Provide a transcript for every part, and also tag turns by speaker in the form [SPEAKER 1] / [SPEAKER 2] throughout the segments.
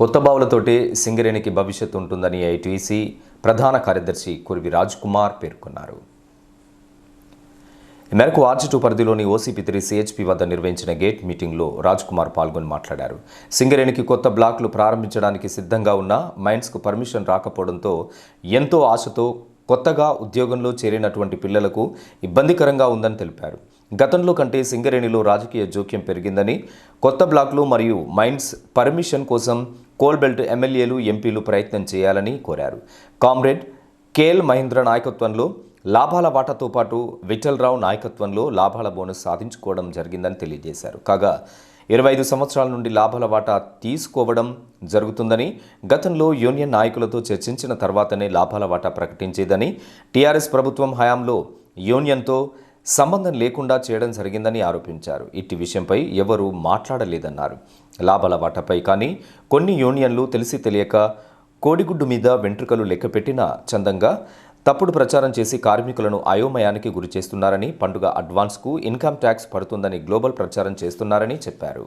[SPEAKER 1] కొత్త బావులతోటే సింగరేణికి భవిష్యత్తు ఉంటుందని ఐటీసీ ప్రధాన కార్యదర్శి కురివి రాజ్ కుమార్ పేర్కొన్నారు. ఈ మేరకు ఆర్చిటూ పరిధిలోని ఓసీపీ త్రీ సిహెచ్పి వద్ద నిర్వహించిన గేట్ మీటింగ్లో రాజ్ కుమార్ పాల్గొని మాట్లాడారు. సింగరేణికి కొత్త బ్లాక్లు ప్రారంభించడానికి సిద్ధంగా ఉన్న మైన్స్కు పర్మిషన్ రాకపోవడంతో ఎంతో ఆశతో కొత్తగా ఉద్యోగంలో చేరినటువంటి పిల్లలకు ఇబ్బందికరంగా ఉందని తెలిపారు. గతంలో కంటే సింగరేణిలో రాజకీయ జోక్యం పెరిగిందని కొత్త బ్లాక్లు మరియు మైన్స్ పర్మిషన్ కోసం కోల్బెల్ట్ ఎమ్మెల్యేలు ఎంపీలు ప్రయత్నం చేయాలని కోరారు. కామ్రేడ్ కేఎల్ మహేంద్ర నాయకత్వంలో లాభాల వాటాతో పాటు విఠలరావు నాయకత్వంలో లాభాల బోనస్ సాధించుకోవడం జరిగిందని తెలియజేశారు. కాగా ఇరవై ఐదు సంవత్సరాల నుండి లాభాల వాటా తీసుకోవడం జరుగుతుందని గతంలో యూనియన్ నాయకులతో చర్చించిన తర్వాతనే లాభాల వాటా ప్రకటించేదని టీఆర్ఎస్ ప్రభుత్వం హయాంలో యూనియన్తో సంబంధం లేకుండా చేయడం జరిగిందని ఆరోపించారు. ఇట్టి విషయంపై ఎవరూ మాట్లాడలేదన్నారు. లాభాల వాటపై కానీ కొన్ని యూనియన్లు తెలిసి తెలియక కోడిగుడ్డు మీద వెంట్రుకలు లెక్కపెట్టిన చందంగా తప్పుడు ప్రచారం చేసి కార్మికులను అయోమయానికి గురి చేస్తున్నారని పండుగ అడ్వాన్స్కు ఇన్కమ్ ట్యాక్స్ పడుతుందని గ్లోబల్ ప్రచారం చేస్తున్నారని చెప్పారు.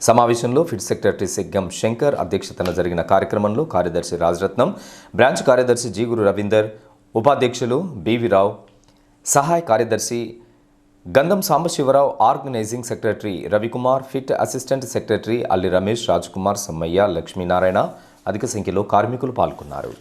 [SPEAKER 1] సమావేశంలో ఫిడ్ సెక్రటరీ సిగ్గం శంకర్ అధ్యక్షతన జరిగిన కార్యక్రమంలో కార్యదర్శి రాజరత్నం బ్రాంచ్ కార్యదర్శి జీగురు రవీందర్ ఉపాధ్యక్షులు బివి రావు సహాయ కార్యదర్శి గంధం సాంబశివరావు ఆర్గనైజింగ్ సెక్రటరీ రవికుమార్ ఫిట్ అసిస్టెంట్ సెక్రటరీ అల్లి రమేష్ రాజ్కుమార్ సమ్మయ్య లక్ష్మీనారాయణ అధిక సంఖ్యలో కార్మికులు పాల్గొన్నారు.